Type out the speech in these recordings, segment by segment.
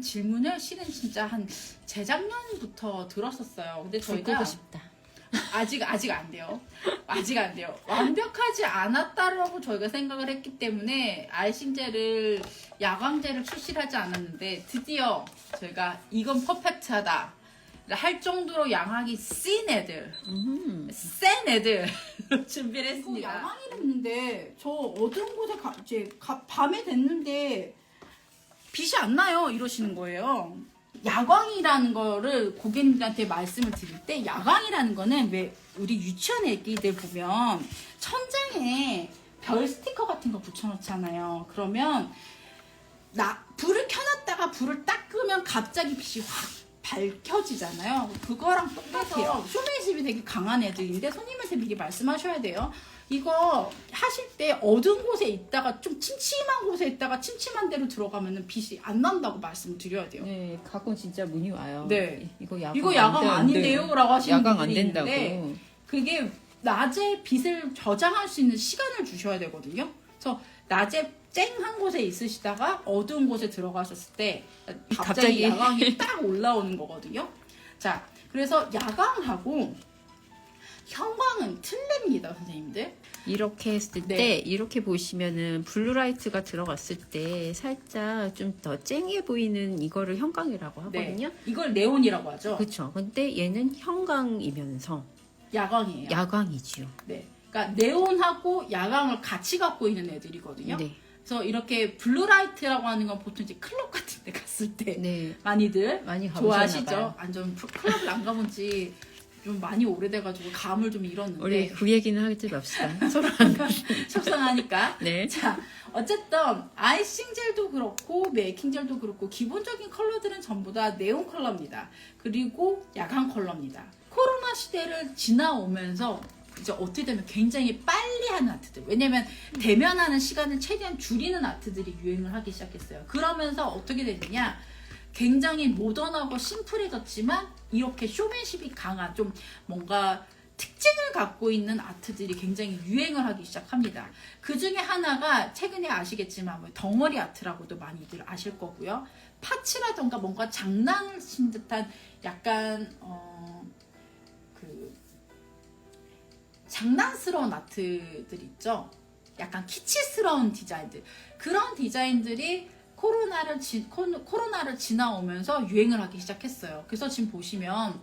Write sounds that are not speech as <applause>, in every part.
질문을 실은 진짜 한 재작년부터 들었었어요. 근데 불 저희가 싶다. 아직 아직 안 돼요. 아직 안 돼요. 완벽하지 않았다라고 저희가 생각을 했기 때문에 알싱젤을 야광젤을 출시하지 않았는데 드디어 저희가 이건 퍼펙트하다 할 정도로 양악이 센 애들, 음. 센 애들 <laughs> 준비를 했습니다. 야광이랬는데 저 어두운 곳에 가, 이제 가- 밤에 됐는데 빛이 안 나요 이러시는 거예요. 야광이라는 거를 고객님들한테 말씀을 드릴 때 야광이라는 거는 왜 우리 유치원 애기들 보면 천장에 별 스티커 같은 거 붙여놓잖아요. 그러면 나 불을 켜놨다가 불을 딱 끄면 갑자기 빛이 확 밝혀지잖아요. 그거랑 똑같아요. 쇼맨십이 되게 강한 애들인데 손님한테 미리 말씀하셔야 돼요. 이거 하실 때 어두운 곳에 있다가 좀 침침한 곳에 있다가 침침한 데로 들어가면 빛이 안 난다고 말씀드려야 돼요. 네, 가끔 진짜 문의 와요. 네. 이거 야광 이거 안 야광 돼, 안 아닌데요? 돼. 라고 하시는 야광 안 분들이 된다고. 있는데 그게 낮에 빛을 저장할 수 있는 시간을 주셔야 되거든요. 그래서 낮에 쨍한 곳에 있으시다가 어두운 곳에 들어가셨을 때 갑자기, 갑자기. 야광이 <laughs> 딱 올라오는 거거든요. 자, 그래서 야광하고 형광은 틀립니다, 선생님들. 이렇게 했을 네. 때 이렇게 보시면은 블루라이트가 들어갔을 때 살짝 좀 더 쨍해 보이는 이거를 형광이라고 하거든요. 네. 이걸 네온이라고 하죠. 그렇죠. 근데 얘는 형광이면서 야광이에요. 야광이지요. 네. 그러니까 네온하고 야광을 같이 갖고 있는 애들이거든요. 네. 그래서 이렇게 블루라이트라고 하는 건 보통 이제 클럽 같은 데 갔을 때 네. 많이들 많이 좋아하시죠? 봐요. 완전 클럽을 안 가본 지 <laughs> 좀 많이 오래돼가지고 감을 좀 우리 잃었는데 그 얘기는 하지 맙시다. <laughs> 서로. 속상하니까 <laughs> 네. 자 어쨌든 아이싱 젤도 그렇고 메이킹 젤도 그렇고 기본적인 컬러들은 전부 다 네온 컬러입니다 그리고 야광 컬러입니다 코로나 시대를 지나오면서 이제 어떻게 되면 굉장히 빨리 하는 아트들 왜냐면 대면하는 시간을 최대한 줄이는 아트들이 유행을 하기 시작했어요 그러면서 어떻게 되느냐 굉장히 모던하고 심플해졌지만 이렇게 쇼맨십이 강한 좀 뭔가 특징을 갖고 있는 아트들이 굉장히 유행을 하기 시작합니다. 그 중에 하나가 최근에 아시겠지만 뭐 덩어리 아트라고도 많이들 아실 거고요. 파츠라던가 뭔가 장난을 친 듯한 약간 어 그 장난스러운 아트들 있죠. 약간 키치스러운 디자인들 그런 디자인들이 코로나를 지, 코- 코로나를 지나오면서 유행을 하기 시작했어요. 그래서 지금 보시면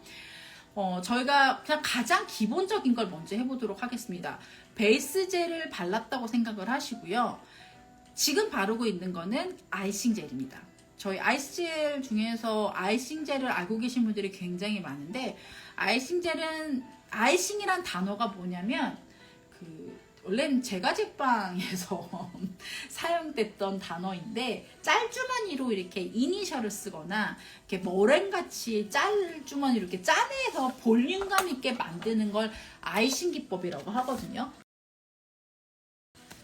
어, 저희가 그냥 가장 기본적인 걸 먼저 해보도록 하겠습니다. 베이스 젤을 발랐다고 생각을 하시고요. 지금 바르고 있는 거는 아이싱 젤입니다. 저희 아이스 젤 중에서 아이싱 젤을 알고 계신 분들이 굉장히 많은데 아이싱 젤은 아이싱이란 단어가 뭐냐면 그 원래는 제가 제빵에서 <laughs> 사용됐던 단어인데 짤주머니로 이렇게 이니셜을 쓰거나 이렇게 머랭같이 짤주머니 이렇게 짜내서 볼륨감 있게 만드는 걸 아이싱 기법이라고 하거든요.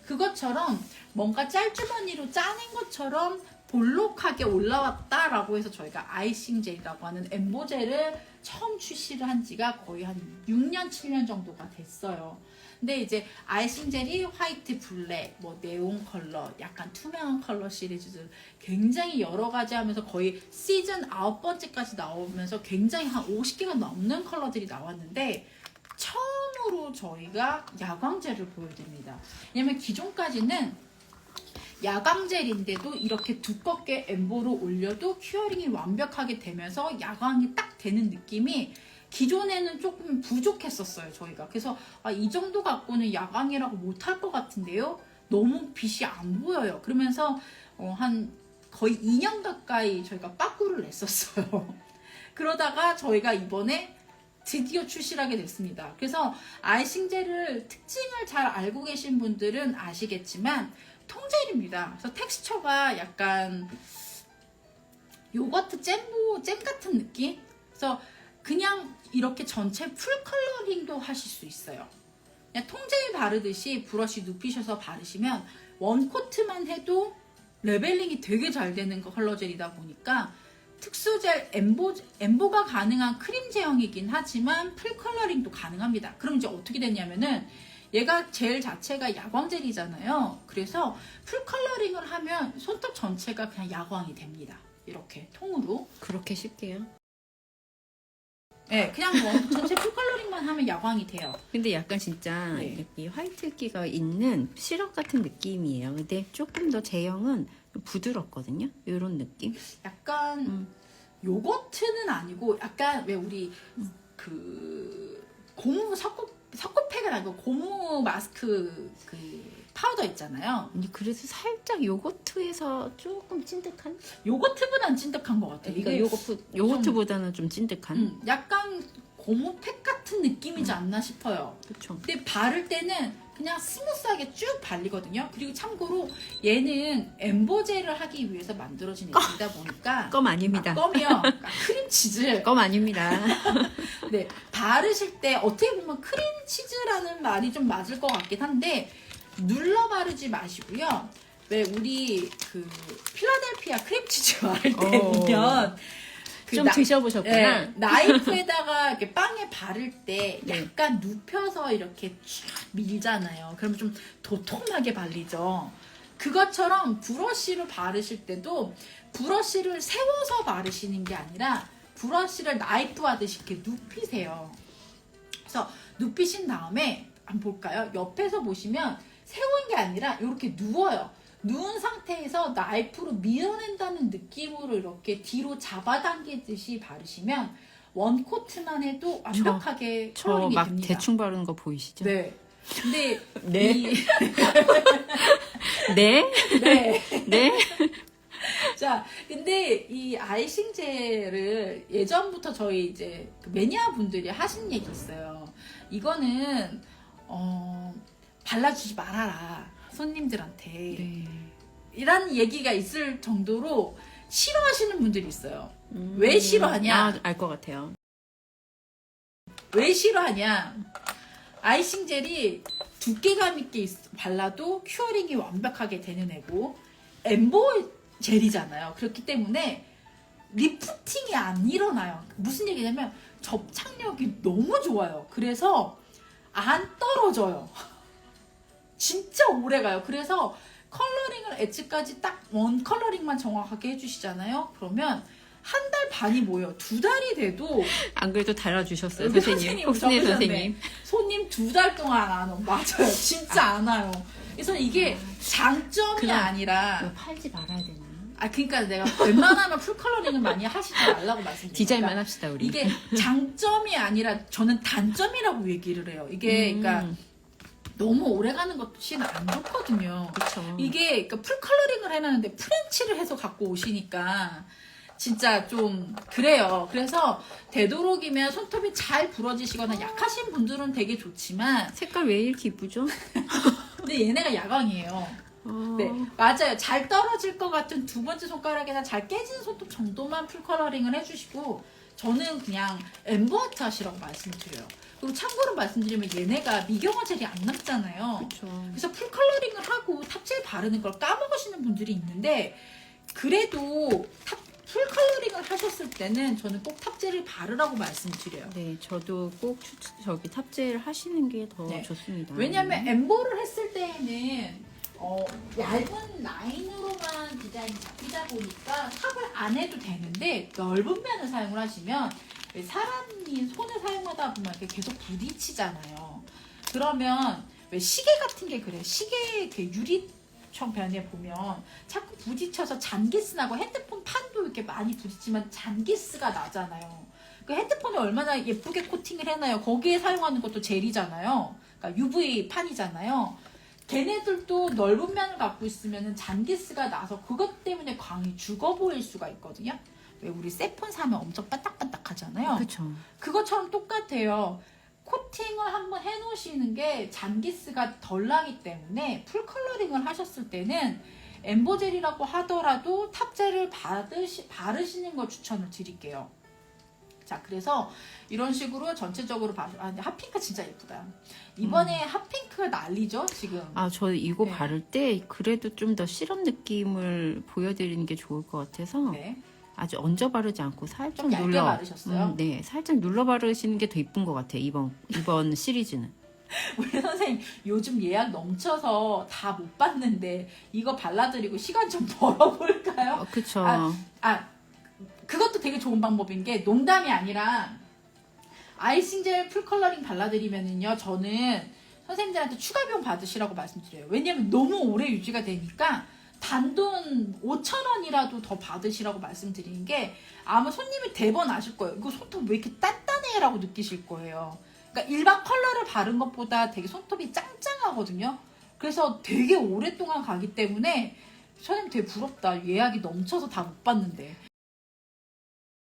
그것처럼 뭔가 짤주머니로 짜낸 것처럼 볼록하게 올라왔다라고 해서 저희가 아이싱 젤이라고 하는 엠보젤을 처음 출시를 한 지가 거의 한 6년, 7년 정도가 됐어요. 근데 이제 아이싱 젤이 화이트, 블랙, 뭐 네온 컬러, 약간 투명한 컬러 시리즈들 굉장히 여러 가지 하면서 거의 시즌 아홉 번째까지 나오면서 굉장히 한 50개가 넘는 컬러들이 나왔는데 처음으로 저희가 야광젤을 보여드립니다. 왜냐면 기존까지는 야광젤인데도 이렇게 두껍게 엠보로 올려도 큐어링이 완벽하게 되면서 야광이 딱 되는 느낌이 기존에는 조금 부족했었어요 저희가 그래서 아, 이 정도 갖고는 야광이라고 못할 것 같은데요 너무 빛이 안 보여요 그러면서 어, 한 거의 2년 가까이 저희가 빠꾸를 냈었어요 <laughs> 그러다가 저희가 이번에 드디어 출시를 하게 됐습니다. 그래서 아이싱젤을 특징을 잘 알고 계신 분들은 아시겠지만 통젤입니다. 그래서 텍스처가 약간 요거트 잼보 잼 같은 느낌? 그래서 그냥 이렇게 전체 풀 컬러링도 하실 수 있어요. 그냥 통젤 바르듯이 브러쉬 눕히셔서 바르시면 원 코트만 해도 레벨링이 되게 잘 되는 거 컬러젤이다 보니까 특수젤 엠보, 엠보가 가능한 크림 제형이긴 하지만 풀 컬러링도 가능합니다. 그럼 이제 어떻게 되냐면은 얘가 젤 자체가 야광 젤이잖아요. 그래서 풀 컬러링을 하면 손톱 전체가 그냥 야광이 됩니다. 이렇게 통으로. 그렇게 쉽게요. 네, 그냥 뭐 전체 풀 컬러링만 하면 야광이 돼요. 근데 약간 진짜 네. 이렇게 화이트기가 있는 시럽 같은 느낌이에요. 근데 조금 더 제형은 부드럽거든요. 이런 느낌. 약간 음. 요거트는 아니고 약간 왜 우리 그 고무 석고 석고팩은 아니고 고무 마스크 그 파우더 있잖아요. 근데 그래서 살짝 요거트에서 조금 찐득한? 요거트보단 찐득한 것 같아요. 그러니까 이게 요거트, 요거트보다는 좀 찐득한? 음, 약간 고무팩 같은 느낌이지 않나 싶어요. 그쵸. 근데 바를 때는 그냥 스무스하게 쭉 발리거든요. 그리고 참고로 얘는 엠보젤을 하기 위해서 만들어진 액이다 보니까 <laughs> 껌 아닙니다. 아, 껌이요. 그러니까 크림치즈. <laughs> 껌 아닙니다. <laughs> 네, 바르실 때 어떻게 보면 크림치즈라는 말이 좀 맞을 것 같긴 한데 눌러 바르지 마시고요. 왜 우리 그 필라델피아 크림치즈 바를 때 어. 보면 그 좀 나- 드셔보셨구나. 네, 나이프에다가 이렇게 빵에 바를 때 네. 약간 눕혀서 이렇게 쫙 밀잖아요. 그러면 좀 도톰하게 발리죠. 그것처럼 브러쉬를 바르실 때도 브러쉬를 세워서 바르시는 게 아니라 브러쉬를 나이프 하듯이 이렇게 눕히세요. 그래서 눕히신 다음에 한번 볼까요? 옆에서 보시면 세운 게 아니라 이렇게 누워요. 누운 상태에서 나이프로 밀어낸다는 느낌으로 이렇게 뒤로 잡아당기듯이 바르시면 원 코트만 해도 완벽하게 저 컬러링이 막 됩니다. 대충 바르는 거 보이시죠? 네. 근데 네. 이, <laughs> 네? 네. 네? 자, 근데 이 아이싱 젤을 예전부터 저희 이제 그 매니아 분들이 하신 얘기 있어요. 이거는 어 발라주지 말아라 손님들한테 네. 이런 얘기가 있을 정도로 싫어하시는 분들이 있어요. 음. 왜 싫어하냐? 아, 알것 같아요. 왜 싫어하냐? 아이싱 젤이 두께감 있게 있- 발라도 큐어링이 완벽하게 되는 애고 엠보 젤이잖아요. 그렇기 때문에 리프팅이 안 일어나요. 무슨 얘기냐면 접착력이 너무 좋아요. 그래서 안 떨어져요. <laughs> 진짜 오래 가요. 그래서 컬러링을 엣지까지 딱 원 컬러링만 정확하게 해주시잖아요. 그러면 한 달 반이 뭐예요? 두 달이 돼도 <laughs> 안 그래도 달아주셨어요, 여기 선생님. 선생님. 선생님. 손님 두 달 동안 안 와. 맞아요. 진짜 안 와요. 그래서 이게 장점이 아니라 이거 팔지 말아야 되나? 아 그러니까 내가 웬만하면 풀 컬러링을 많이 하시지 말라고 말씀드립니다. 디자인만 합시다, 우리. 이게 장점이 아니라 저는 단점이라고 얘기를 해요. 이게 그러니까 음, 너무 오래 가는 것이 안 좋거든요. 그쵸. 이게 그러니까 풀 컬러링을 해놨는데 프렌치를 해서 갖고 오시니까 진짜 좀 그래요. 그래서 되도록이면 손톱이 잘 부러지시거나 약하신 분들은 되게 좋지만 색깔 왜 이렇게 이쁘죠? <laughs> 근데 얘네가 야광이에요. 어, 네, 맞아요. 잘 떨어질 것 같은 두 번째 손가락이나 잘 깨진 손톱 정도만 풀 컬러링을 해주시고 저는 그냥 엠버아트 하시라고 말씀드려요. 그리고 참고로 말씀드리면 얘네가 미경화 젤이 안 남잖아요. 그쵸. 그래서 풀 컬러링을 하고 탑젤 바르는 걸 까먹으시는 분들이 있는데 그래도 탑, 풀 컬러링을 하셨을 때는 저는 꼭 탑젤을 바르라고 말씀드려요. 네, 저도 꼭 추, 저기 탑재를 하시는 게 더 네. 좋습니다. 왜냐면 엠보를 했을 때에는 어, 얇은 라인으로만 디자인이 잡히다 보니까 탑을 안 해도 되는데 넓은 면을 사용을 하시면 왜 사람 이 손을 사용하다 보면 이렇게 계속 부딪히잖아요. 그러면 왜 시계 같은 게 그래. 시계 이렇게 유리 청 변에 보면 자꾸 부딪혀서 잔기스 나고 핸드폰 판도 이렇게 많이 부딪히면 잔기스가 나잖아요. 그 핸드폰에 얼마나 예쁘게 코팅을 해놔요. 거기에 사용하는 것도 젤이잖아요. 그러니까 UV 판이잖아요. 걔네들도 넓은 면을 갖고 있으면 잔기스가 나서 그것 때문에 광이 죽어 보일 수가 있거든요. 왜 우리 세폰 사면 엄청 반딱반딱하잖아요. 그쵸. 그것처럼 똑같아요. 코팅을 한번 해놓으시는 게 잔기스가 덜 나기 때문에 풀 컬러링을 하셨을 때는 엠보젤이라고 하더라도 탑젤을 받으시, 바르시는 걸 추천을 드릴게요. 자, 그래서 이런 식으로 전체적으로 봐. 아, 근데 핫핑크 진짜 예쁘다. 이번에 핫핑크가 난리죠, 지금. 아, 저 이거 네. 바를 때 그래도 좀더 시럽 느낌을 보여드리는 게 좋을 것 같아서 네. 아주 얹어 바르지 않고 살짝 좀 얇게 눌러. 바르셨어요? 음, 네, 살짝 눌러 바르시는 게 더 이쁜 것 같아요. 이번 이번 <laughs> 시리즈는. 우리 선생님 요즘 예약 넘쳐서 다못 받는데 이거 발라드리고 시간 좀 <laughs> 벌어볼까요? 어, 그쵸. 아, 아 그것도 되게 좋은 방법인 게 농담이 아니라 아이싱젤 풀컬러링 발라드리면은요 저는 선생님들한테 추가 비용 받으시라고 말씀드려요 왜냐면 너무 오래 유지가 되니까 단돈 5천 원이라도 더 받으시라고 말씀드리는 게 아마 손님이 대번 아실 거예요. 이거 손톱 왜 이렇게 단단해라고 느끼실 거예요. 그러니까 일반 컬러를 바른 것보다 되게 손톱이 짱짱하거든요. 그래서 되게 오랫동안 가기 때문에 선생님 되게 부럽다. 예약이 넘쳐서 다못 받는데.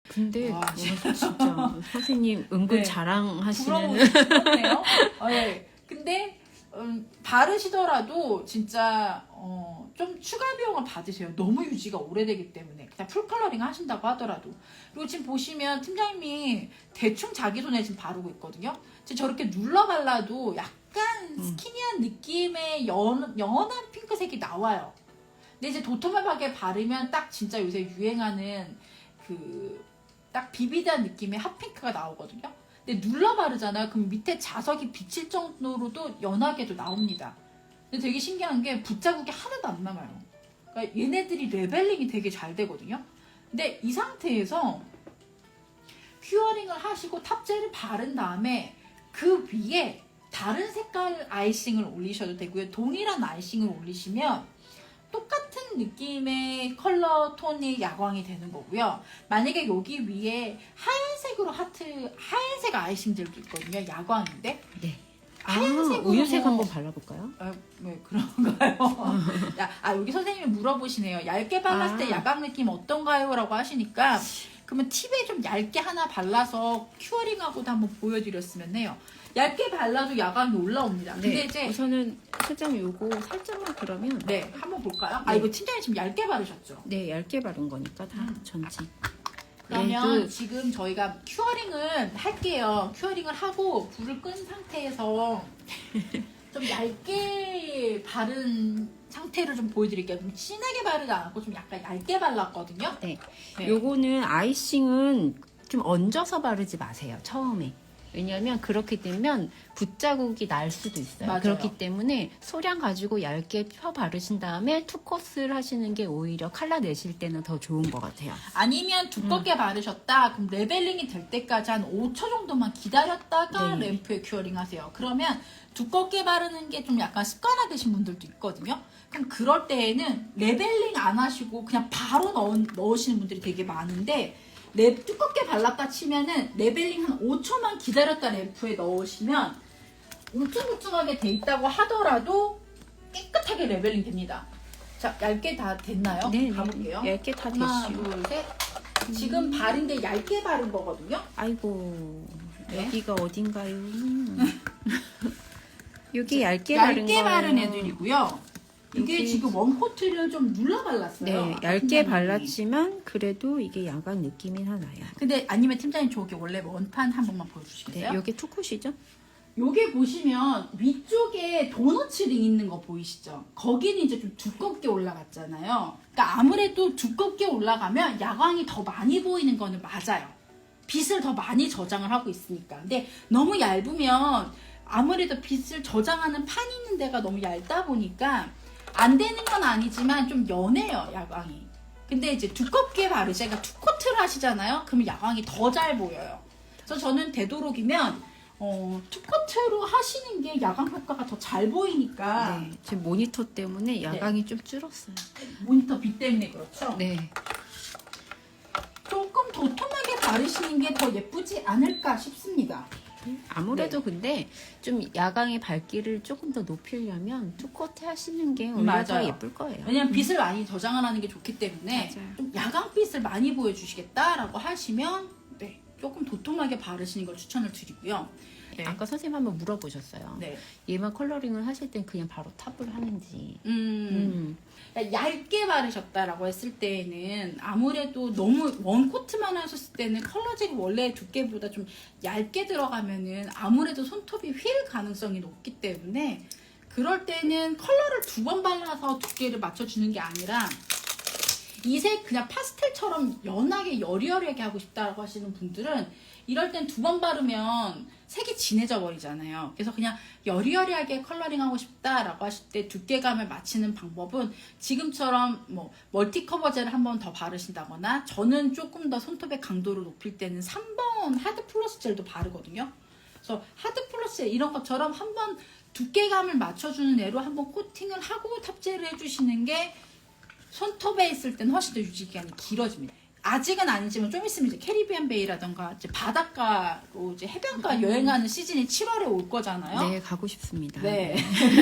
근데 와, 오늘 진짜. 선생님 은근 네. 자랑하시는. 부러우네요. 어, 네. 근데 음, 바르시더라도 진짜 어, 좀 추가 비용을 받으세요. 너무 유지가 오래되기 때문에 그냥 풀 컬러링 하신다고 하더라도 그리고 지금 보시면 팀장님이 대충 자기 손에 지금 바르고 있거든요. 지금 저렇게 눌러 발라도 약간 음. 스키니한 느낌의 연, 연한 핑크색이 나와요. 근데 이제 도톰하게 바르면 딱 진짜 요새 유행하는 그 딱 비비드한 느낌의 핫핑크가 나오거든요. 근데 눌러 바르잖아요. 그럼 밑에 자석이 비칠 정도로도 연하게도 나옵니다. 근데 되게 신기한 게 붓자국이 하나도 안 남아요. 그러니까 얘네들이 레벨링이 되게 잘 되거든요. 근데 이 상태에서 큐어링을 하시고 탑젤을 바른 다음에 그 위에 다른 색깔 아이싱을 올리셔도 되고요. 동일한 아이싱을 올리시면 느낌의 컬러 톤이 야광이 되는 거고요. 만약에 여기 위에 하얀색으로 하트, 하얀색 아이싱들도 있거든요. 야광인데. 네. 아, 하얀색으로 우유색 뭐- 한번 발라볼까요? 아, 왜 그런가요? <laughs> 야, 아, 여기 선생님이 물어보시네요. 얇게 발랐을 때 아. 야광 느낌 어떤가요? 라고 하시니까 그러면 팁에 좀 얇게 하나 발라서 큐어링하고도 한번 보여드렸으면 해요. 얇게 발라도 야광이 올라옵니다. 근데 네. 이제 우선은 실장 요거 살짝만 그러면 네, 한번 볼까요? 아, 네. 이거 팀장님 지금 얇게 바르셨죠? 네 얇게 바른 거니까 다 음. 전체. 그러면 얘도- 지금 저희가 큐어링을 할게요. 큐어링을 하고 불을 끈 상태에서 <laughs> 좀 얇게 바른 상태를 좀 보여드릴게요. 좀 진하게 바르지 않고 좀 약간 얇게 발랐거든요. 네. 네. 요거는 아이싱은 좀 얹어서 바르지 마세요. 처음에. 왜냐하면 그렇게 되면 붓자국이 날 수도 있어요. 맞아요. 그렇기 때문에 소량 가지고 얇게 펴 바르신 다음에 투 코스를 하시는 게 오히려 칼라 내실 때는 더 좋은 것 같아요. 아니면 두껍게 바르셨다. 그럼 레벨링이 될 때까지 한 5초 정도만 기다렸다가 네. 램프에 큐어링 하세요. 그러면 두껍게 바르는 게 좀 약간 습관화 되신 분들도 있거든요. 그럼 그럴 때에는 레벨링 안 하시고 그냥 바로 넣, 넣으시는 분들이 되게 많은데 랩 두껍게 발랐다 치면은 레벨링 한 5초만 기다렸다 램프에 넣으시면 울퉁불퉁하게 돼 있다고 하더라도 깨끗하게 레벨링 됩니다. 자, 얇게 다 됐나요? 네, 가볼게요. 네. 얇게 다 하나, 됐어요. 둘, 셋. 지금 바른 게 얇게 바른 거거든요. 아이고 네. 여기가 어딘가요? <laughs> 여기 얇게, 바른 얇게 거예요. 바른 애들이고요. 이게 지금 원코트를 좀 눌러 발랐어요. 네, 얇게. 발랐지만 그래도 이게 야간 느낌이 나나요. 근데 아니면 팀장님 저기 원래 원판 한 번만 네, 보여주시겠어요? 여기 투콧이죠? 요게 보시면 위쪽에 도너츠 링 있는 거 보이시죠? 거기는 이제 좀 두껍게 올라갔잖아요. 그러니까 아무래도 두껍게 올라가면 야광이 더 많이 보이는 거는 맞아요. 빛을 더 많이 저장을 하고 있으니까. 근데 너무 얇으면 아무래도 빛을 저장하는 판이 있는 데가 너무 얇다 보니까 안 되는 건 아니지만 좀 연해요, 야광이. 근데 이제 두껍게 바르시 그러니까 투코트를 하시잖아요. 그러면 야광이 더 잘 보여요. 그래서 저는 되도록이면 어, 투커트로 하시는 게 야광 효과가 더 잘 보이니까 네, 지금 모니터 때문에 야광이 좀 줄었어요. 모니터 빛 때문에 그렇죠. 네. 조금 도톰하게 바르시는 게 더 예쁘지 않을까 싶습니다. 아무래도 근데 좀 야광의 밝기를 조금 더 높이려면 투코트 하시는 게 오히려 맞아요. 더 예쁠 거예요. 왜냐면 빛을 많이 저장을 하는 게 좋기 때문에 맞아요. 좀 야광빛을 많이 보여주시겠다라고 하시면 네, 조금 도톰하게 바르시는 걸 추천을 드리고요. 네. 아까 선생님 한번 물어보셨어요. 네. 얘만 컬러링을 하실 땐 그냥 바로 탑을 하는지. 음, 음. 얇게 바르셨다라고 했을 때에는 아무래도 너무 원 코트만 하셨을 때는 컬러제가 원래 두께보다 좀 얇게 들어가면은 아무래도 손톱이 휠 가능성이 높기 때문에 그럴 때는 컬러를 두 번 발라서 두께를 맞춰주는 게 아니라 이색 그냥 파스텔처럼 연하게 여리여리하게 하고 싶다라고 하시는 분들은 이럴 땐 두 번 바르면 색이 진해져 버리잖아요. 그래서 그냥 여리여리하게 컬러링하고 싶다라고 하실 때 두께감을 맞추는 방법은 지금처럼 뭐 멀티 커버 젤을 한 번 더 바르신다거나 저는 조금 더 손톱의 강도를 높일 때는 3번 하드 플러스 젤도 바르거든요. 그래서 하드 플러스 젤 이런 것처럼 한 번 두께감을 맞춰주는 애로 한번 코팅을 하고 탑재를 해주시는 게 손톱에 있을 때는 훨씬 더 유지 기간이 길어집니다. 아직은 아니지만 좀 있으면 이제 캐리비안 베이라던가 이제 바닷가로 이제 해변가 여행하는 시즌이 7월에 올 거잖아요. 네, 가고 싶습니다. 네.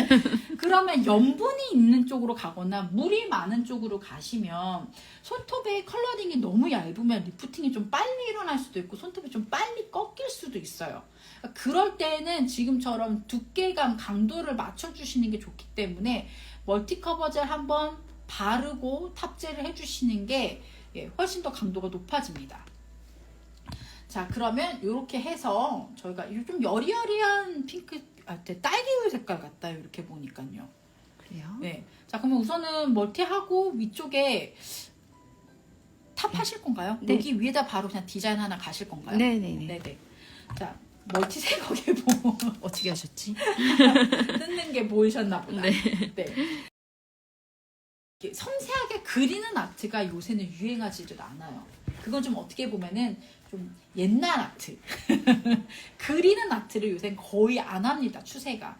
<laughs> 그러면 염분이 있는 쪽으로 가거나 물이 많은 쪽으로 가시면 손톱의 컬러링이 너무 얇으면 리프팅이 좀 빨리 일어날 수도 있고 손톱이 좀 빨리 꺾일 수도 있어요. 그러니까 그럴 때는 지금처럼 두께감, 강도를 맞춰주시는 게 좋기 때문에 멀티 커버 젤 한번 바르고 탑재를 해주시는 게 예, 훨씬 더 강도가 높아집니다. 자 그러면 이렇게 해서 저희가 좀 여리여리한 핑크 아, 네, 딸기우유 색깔 같아요 이렇게 보니까요. 그래요? 네. 자 그러면 우선은 멀티하고 위쪽에 탑 하실 건가요? 네. 여기 위에다 바로 그냥 디자인 하나 가실 건가요? 네, 네, 네. 네네. 자 멀티 생각해 보 어떻게 하셨지? <laughs> 뜯는 게 보이셨나 보다. 네. 네. 섬세하게 그리는 아트가 요새는 유행하지를 않아요. 그건 좀 어떻게 보면은 좀 옛날 아트. <laughs> 그리는 아트를 요새 거의 안 합니다, 추세가.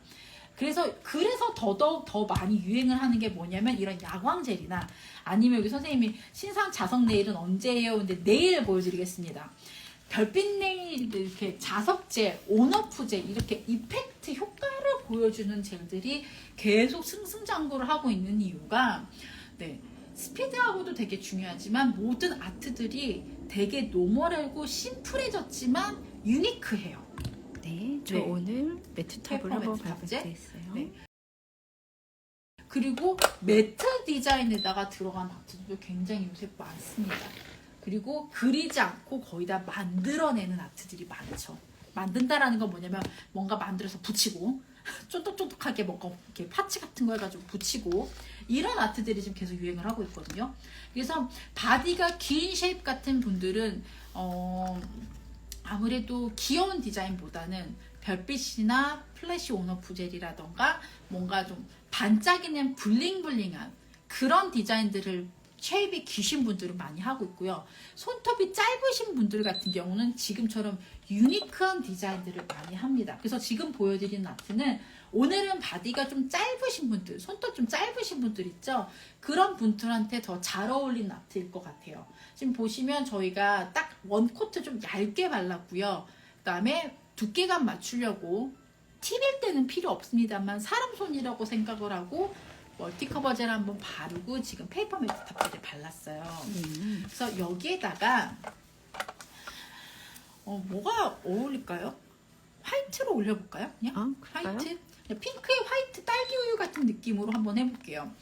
그래서, 그래서 더더욱 더 많이 유행을 하는 게 뭐냐면 이런 야광젤이나 아니면 여기 선생님이 신상 자석 네일은 언제예요? 근데 내일 보여드리겠습니다. 별빛 네일 이렇게 자석젤, 온오프젤 이렇게 이펙트 효과를 보여주는 젤들이 계속 승승장구를 하고 있는 이유가 네 스피드하고도 되게 중요하지만 모든 아트들이 되게 노멀하고 심플해졌지만 유니크해요. 네, 저 네. 오늘 매트 탑을 페퍼 한번? 밟았어요. 네. 그리고 매트 디자인에다가 들어간 아트들도 굉장히 요새 많습니다. 그리고 그리지 않고 거의 다 만들어내는 아트들이 많죠. 만든다라는 건 뭐냐면 뭔가 만들어서 붙이고 <laughs> 쫀득쫀득하게 뭔가 이렇게 파츠 같은 거 해가지고 붙이고 이런 아트들이 지금 계속 유행을 하고 있거든요. 그래서 바디가 긴 쉐입 같은 분들은 어 아무래도 귀여운 디자인보다는 별빛이나 플래시 온오프 젤이라던가 뭔가 좀 반짝이는 블링블링한 그런 디자인들을 쉐입이 기신 분들은 많이 하고 있고요. 손톱이 짧으신 분들 같은 경우는 지금처럼 유니크한 디자인들을 많이 합니다. 그래서 지금 보여드리는 아트는 오늘은 바디가 좀 짧으신 분들, 손톱 좀 짧으신 분들 있죠? 그런 분들한테 더 잘 어울리는 아트일 것 같아요. 지금 보시면 저희가 딱 원코트 좀 얇게 발랐고요. 그 다음에 두께감 맞추려고 팁일 때는 필요 없습니다만 사람 손이라고 생각을 하고 멀티 커버 젤 한번 바르고 지금 페이퍼 매트 탑재를 발랐어요. 음. 그래서 여기에다가 어 뭐가 어울릴까요? 화이트로 올려볼까요? 그냥 아, 그럴까요? 화이트, 핑크의 화이트 딸기 우유 같은 느낌으로 한번 해볼게요.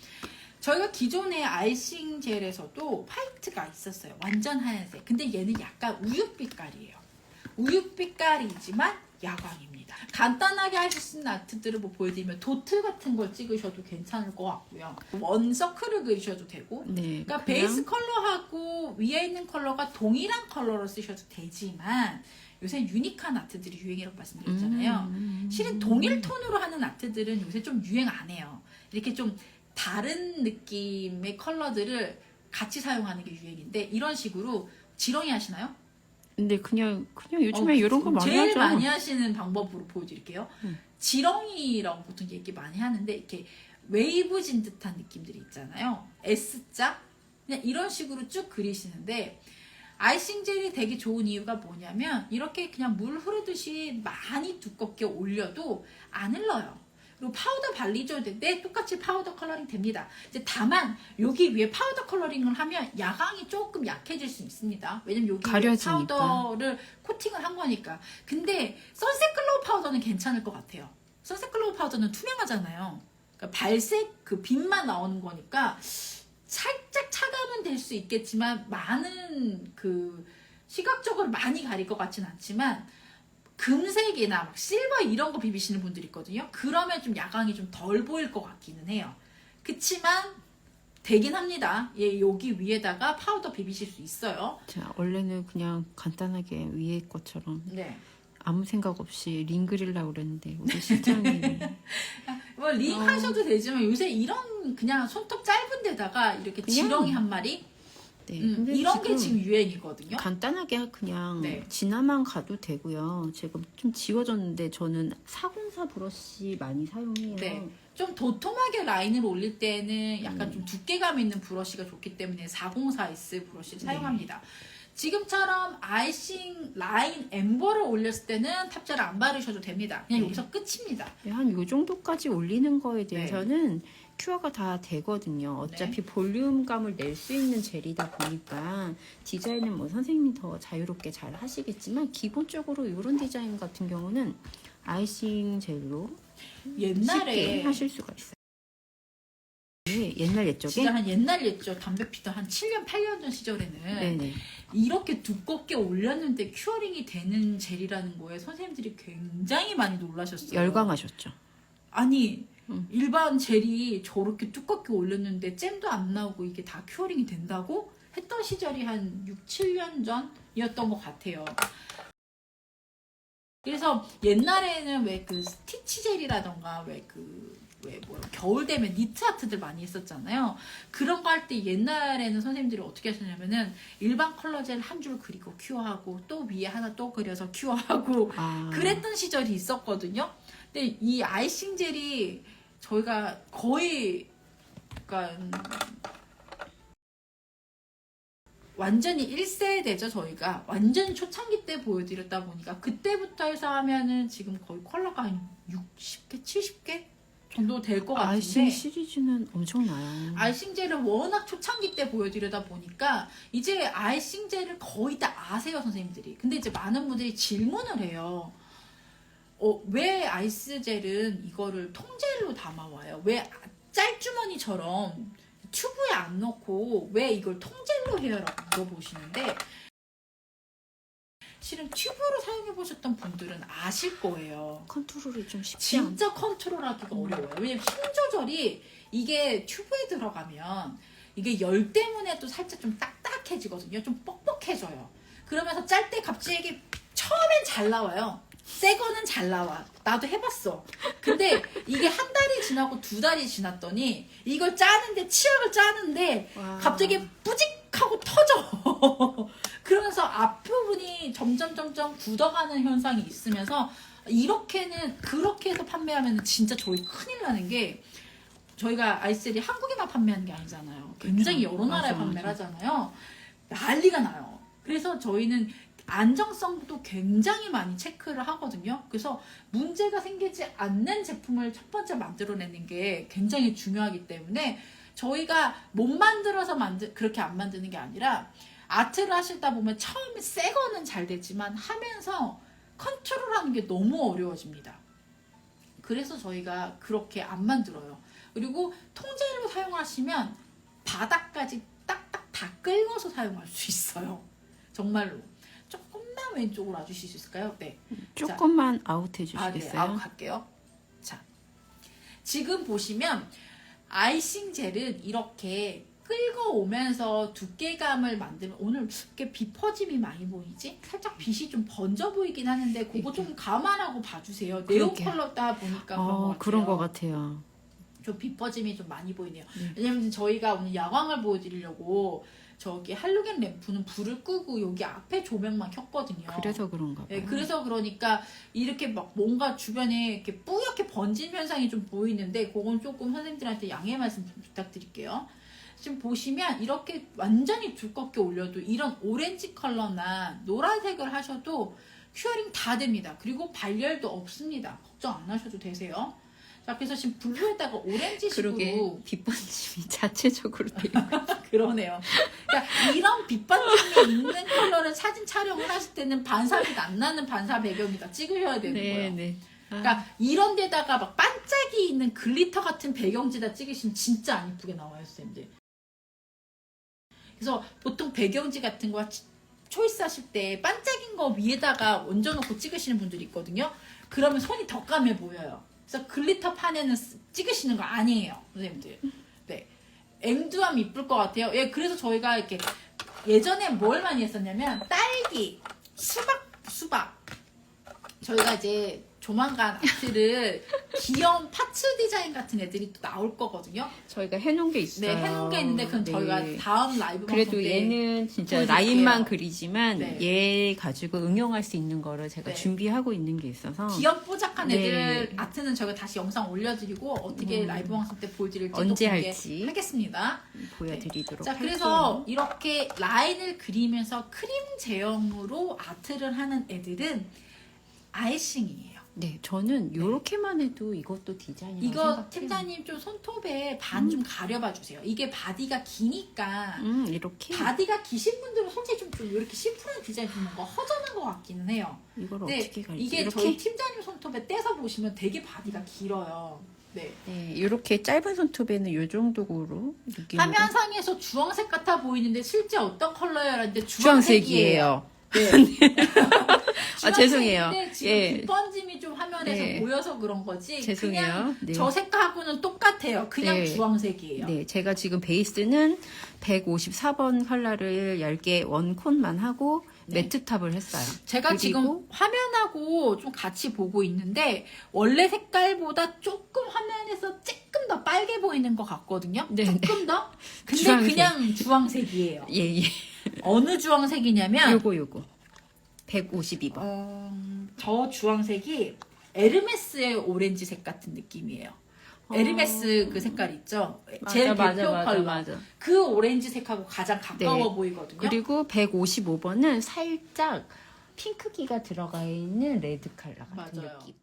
저희가 기존의 아이싱 젤에서도 화이트가 있었어요. 완전 하얀색. 근데 얘는 약간 우유 빛깔이에요. 우유 빛깔이지만 야광입니다. 간단하게 하실 수 있는 아트들을 뭐 보여드리면 도트 같은 걸 찍으셔도 괜찮을 것 같고요. 원 서클을 그리셔도 되고 네. 그러니까 그냥- 베이스 컬러하고 위에 있는 컬러가 동일한 컬러로 쓰셔도 되지만 요새 유니크한 아트들이 유행이라고 말씀드렸잖아요. 음. 실은 동일 톤으로 하는 아트들은 요새 좀 유행 안 해요. 이렇게 좀 다른 느낌의 컬러들을 같이 사용하는 게 유행인데 이런 식으로 지렁이 하시나요? 근데 그냥 그냥 요즘에 어, 이런 거 많이 제일 하죠. 많이 하시는 방법으로 보여드릴게요. 음. 지렁이라고 보통 얘기 많이 하는데 이렇게 웨이브진 듯한 느낌들이 있잖아요. S자 그냥 이런 식으로 쭉 그리시는데 아이싱 젤이 되게 좋은 이유가 뭐냐면 이렇게 그냥 물 흐르듯이 많이 두껍게 올려도 안 흘러요. 그리고 파우더 발리줘도 되는데 똑같이 파우더 컬러링 됩니다. 이제 다만 여기 위에 파우더 컬러링을 하면 야광이 조금 약해질 수 있습니다. 왜냐면 여기 가려지니까. 파우더를 코팅을 한 거니까. 근데 선셋 글로우 파우더는 괜찮을 것 같아요. 선셋 글로우 파우더는 투명하잖아요. 그러니까 발색 그 빛만 나오는 거니까 살짝 차감은 될 수 있겠지만 많은 그 시각적으로 많이 가릴 것 같진 않지만 금색이나 막 실버 이런 거 비비시는 분들 있거든요. 그러면 좀 야광이 좀 덜 보일 것 같기는 해요. 그치만 되긴 합니다. 예, 여기 위에다가 파우더 비비실 수 있어요. 자, 원래는 그냥 간단하게 위에 것처럼 네. 아무 생각 없이 링 그리려고 그랬는데 우리 실장님이 <laughs> 뭐링 어. 하셔도 되지만 요새 이런 그냥 손톱 짧은 데다가 이렇게 그냥- 지렁이 한 마리 네, 음, 근데 이런 게 지금 유행이거든요. 간단하게 그냥 네. 지나만 가도 되고요. 제가 좀 지워졌는데 저는 404 브러쉬 많이 사용해요. 네. 좀 도톰하게 라인을 올릴 때는 약간 좀 두께감 있는 브러쉬가 좋기 때문에 404S 브러쉬를 네. 사용합니다. 지금처럼 아이싱 라인 엠버를 올렸을 때는 탑재를 안 바르셔도 됩니다. 그냥 네. 여기서 끝입니다. 네, 한요 정도까지 올리는 거에 네. 대해서는 큐어가 다 되거든요. 어차피 볼륨감을 낼 수 있는 젤이다 보니까 디자인은 뭐 선생님이 더 자유롭게 잘 하시겠지만 기본적으로 이런 디자인 같은 경우는 아이싱 젤로 쉽게 옛날에 하실 수가 있어요. 네, 옛날 옛적에 진짜 한 옛날 옛죠 담배 피던 한 7년 8년 전 시절에는 네네 이렇게 두껍게 올렸는데 큐어링이 되는 젤이라는 거에 선생님들이 굉장히 많이 놀라셨어요. 열광하셨죠. 아니 음. 일반 젤이 저렇게 두껍게 올렸는데 잼도 안 나오고 이게 다 큐어링이 된다고 했던 시절이 한 6, 7년 전이었던 것 같아요. 그래서 옛날에는 왜 그 스티치 젤이라던가 왜그 왜뭐 겨울 되면 니트 아트들 많이 했었잖아요. 그런 거 할 때 옛날에는 선생님들이 어떻게 하셨냐면은 일반 컬러 젤 한 줄 그리고 큐어하고 또 위에 하나 또 그려서 큐어하고 아, 그랬던 시절이 있었거든요. 근데 이 아이싱 젤이 저희가 거의 그러니까 완전히 1세대죠 저희가. 완전 초창기 때 보여드렸다 보니까 그때부터 해서 하면은 지금 거의 컬러가 한 60개 70개 정도 될 것 같은데. 아이싱 시리즈는 엄청나요. 아이싱 젤을 워낙 초창기 때 보여드리다 보니까 이제 아이싱 젤을 거의 다 아세요 선생님들이. 근데 이제 많은 분들이 질문을 해요 어, 왜 아이스 젤은 이거를 통젤로 담아와요 왜 짤주머니처럼 튜브에 안 넣고 왜 이걸 통젤로 해요 라고 물어보시는데 실은 튜브로 사용해 보셨던 분들은 아실 거예요 컨트롤이 좀 쉽지 않. 진짜 컨트롤하기가 어려워요. 왜냐면 힘 조절이 이게 튜브에 들어가면 이게 열 때문에 또 살짝 좀 딱딱해지거든요. 좀 뻑뻑해져요. 그러면서 짤 때 갑자기 처음엔 잘 나와요. 새 거는 잘 나와. 나도 해봤어. 근데 이게 한 달이 지나고 두 달이 지났더니 이걸 짜는데 치약을 짜는데 와. 갑자기 뿌직하고 터져. <laughs> 그러면서 앞부분이 점점 점점 굳어가는 현상이 있으면서 이렇게는 그렇게 해서 판매하면 진짜 저희 큰일 나는 게 저희가 아이셀이 한국에만 판매하는 게 아니잖아요. 굉장히. 여러 나라에 맞아, 판매를 맞아. 하잖아요. 난리가 나요. 그래서 저희는 안정성도 굉장히 많이 체크를 하거든요. 그래서 문제가 생기지 않는 제품을 첫 번째 만들어내는 게 굉장히 중요하기 때문에 저희가 못 만들어서 만들 그렇게 안 만드는 게 아니라 아트를 하시다 보면 처음에 새 거는 잘 되지만 하면서 컨트롤하는 게 너무 어려워집니다. 그래서 저희가 그렇게 안 만들어요. 그리고 통젤로 사용하시면 바닥까지 딱딱 다 긁어서 사용할 수 있어요. 정말로. 조금만 왼쪽으로 와주실 수 있을까요? 네. 조금만 아웃해 아, 네. 주시겠어요? 아웃 갈게요. 자. 지금 보시면 아이싱 젤은 이렇게 긁어오면서 두께감을 만들면 오늘 이렇게 비 퍼짐이 많이 보이지? 살짝 빛이 좀 번져 보이긴 하는데 그거 좀 감안하고 봐주세요. 네온 그러게. 컬러다 보니까 그런 것 어, 같아요. 그런 것 같아요. 좀 비퍼짐이 좀 많이 보이네요. 네. 왜냐면 저희가 오늘 야광을 보여드리려고 저기 할로겐 램프는 불을 끄고 여기 앞에 조명만 켰거든요. 그래서 그런가 봐요. 네, 그래서 그러니까 이렇게 막 뭔가 주변에 이렇게 뿌옇게 번진 현상이 좀 보이는데 그건 조금 선생님들한테 양해 말씀 좀 부탁드릴게요. 지금 보시면 이렇게 완전히 두껍게 올려도 이런 오렌지 컬러나 노란색을 하셔도 큐어링 다 됩니다. 그리고 발열도 없습니다. 걱정 안 하셔도 되세요. 자, 그래서 지금 블루에다가 오렌지식으로 빛반침이 자체적으로 돼요. <laughs> 그러네요. 그러니까 이런 빛반점이 있는 컬러를 사진 촬영을 하실 때는 반사빛 안 나는 반사 배경이다 찍으셔야 되는 거예요. 네. 아, 그러니까 이런 데다가 막 반짝이 있는 글리터 같은 배경지다 찍으시면 진짜 안 이쁘게 나와요, 쌤들. 그래서 보통 배경지 같은 거 치- 초이스 하실 때 반짝인 거 위에다가 얹어놓고 찍으시는 분들이 있거든요. 그러면 손이 더 까매 보여요. 그래서 글리터 판에는 쓰- 찍으시는 거 아니에요, 선생님들. 네. 앵두하면 이쁠 것 같아요. 예, 그래서 저희가 이렇게 예전에 뭘 많이 했었냐면 딸기, 수박, 수박. 저희가 이제 조만간 아트를 귀여운 <laughs> 파츠 디자인 같은 애들이 또 나올 거거든요. 저희가 해놓은 게 있어요. 네, 해놓은 게 있는데 그건 네. 저희가 다음 라이브 그래도 방송 때 얘는 진짜 보여드릴게요. 라인만 그리지만 네. 얘 가지고 응용할 수 있는 거를 제가 네. 준비하고 있는 게 있어서 귀염뽀짝한 네. 애들 아트는 저희가 다시 영상 올려드리고 어떻게 음. 라이브 방송 때 보여드릴지 언제 또 할지. 하겠습니다. 보여드리도록 자, 할게요. 그래서 이렇게 라인을 그리면서 크림 제형으로 아트를 하는 애들은 아이싱이에요. 네, 저는 이렇게만 해도 이것도 디자인이라고 이거 생각해요. 팀장님 좀 손톱에 반 좀 가려봐 주세요. 이게 바디가 기니까 음, 이렇게 바디가 기신 분들은 솔직히 좀, 좀 이렇게 심플한 디자인 좀 뭔가 허전한 것 같기는 해요. 이걸 근데 어떻게 갈지 이게 이렇게 저희 팀장님 손톱에 떼서 보시면 되게 바디가 길어요. 네. 네, 이렇게 짧은 손톱에는 이 정도로 느낌으로 화면상에서 주황색 같아 보이는데 실제 어떤 컬러야 라는데 주황색이에요. 주황색이에요. 네. <laughs> <laughs> 아, 죄송해요. 주황색인데 지금 예. 빗번짐이 좀 화면에서 네. 보여서 그런 거지. 죄송해요. 그냥 네. 저 색하고는 똑같아요. 그냥 네. 주황색이에요. 네, 제가 지금 베이스는 154번 컬러를 얇게 원콘만 하고 네. 매트탑을 했어요. 제가 지금 화면하고 좀 같이 보고 있는데 원래 색깔보다 조금 화면에서 조금 더 빨개 보이는 것 같거든요. 네, 조금 더. <laughs> 근데 주황색. 그냥 주황색이에요. 예, 예. 어느 주황색이냐면 요거 요거. 152번. 어, 저 주황색이 에르메스의 오렌지색 같은 느낌이에요. 에르메스 그 색깔 있죠? 제일 대표 컬러. 맞아. 그 오렌지색하고 가장 가까워 네. 보이거든요. 그리고 155번은 살짝 핑크기가 들어가 있는 레드 컬러 같은 맞아요. 느낌.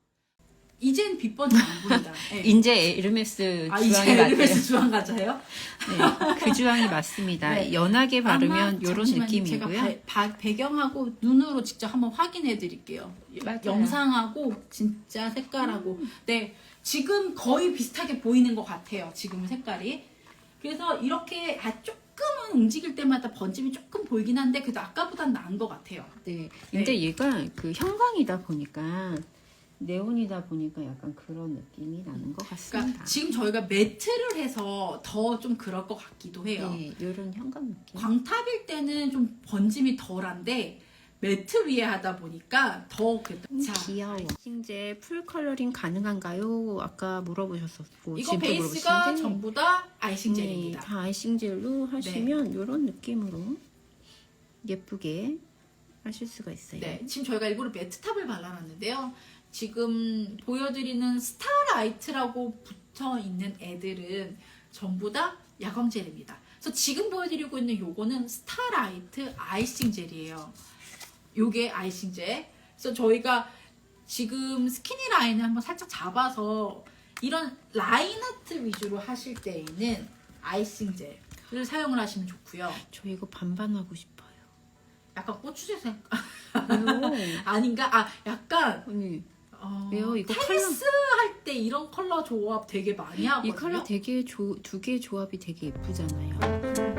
이젠 빗번이 안 보인다. 네. 이제 에르메스 아, 주황이 이제 맞아요. 에르메스 주황 맞아요? 네, 그 주황이 맞습니다. 네. 연하게 바르면 이런 잠시만요. 느낌이고요. 제가 바- 바- 배경하고 눈으로 직접 한번 확인해 드릴게요. 맞아요. 음. 영상하고 진짜 색깔하고. 네. 지금 거의 비슷하게 보이는 것 같아요. 지금 색깔이. 그래서 이렇게 아, 조금은 움직일 때마다 번짐이 조금 보이긴 한데 그래도 아까보단 나은 것 같아요. 네. 근데 네. 얘가 그 형광이다 보니까 네온이다 보니까 약간 그런 느낌이 나는 것 같습니다. 그러니까 지금 저희가 매트를 해서 더 좀 그럴 것 같기도 해요. 네, 이런 형광 느낌. 광탑일 때는 좀 번짐이 덜한데 매트 위에 하다 보니까 더 그. 음, 자, 귀여워. 싱제 풀 컬러링 가능한가요? 아까 물어보셨었고 이거 지금 또 베이스가 물어보시는데 전부 다 아이싱 네, 젤입니다. 다 아이싱 젤로 하시면 이런 느낌으로 예쁘게 하실 수가 있어요. 네, 지금 저희가 일부러 매트탑을 발라놨는데요. 지금 보여드리는 스타라이트라고 붙어 있는 애들은 전부 다 야광 젤입니다. 그래서 지금 보여드리고 있는 요거는 스타라이트 아이싱 젤이에요. 요게 아이싱 젤. 그래서 저희가 지금 스키니 라인을 한번 살짝 잡아서 이런 라인 아트 위주로 하실 때에는 아이싱 젤을 사용을 하시면 좋고요. 저 이거 반반하고 싶어요. 약간 색깔 왜요? <laughs> 아닌가? 아 약간 언니 어, 왜요? 이거 테니스 할 때 이런 컬러 조합 되게 많이 하거든요. 이 컬러 되게 두 개의 조합이 되게 예쁘잖아요.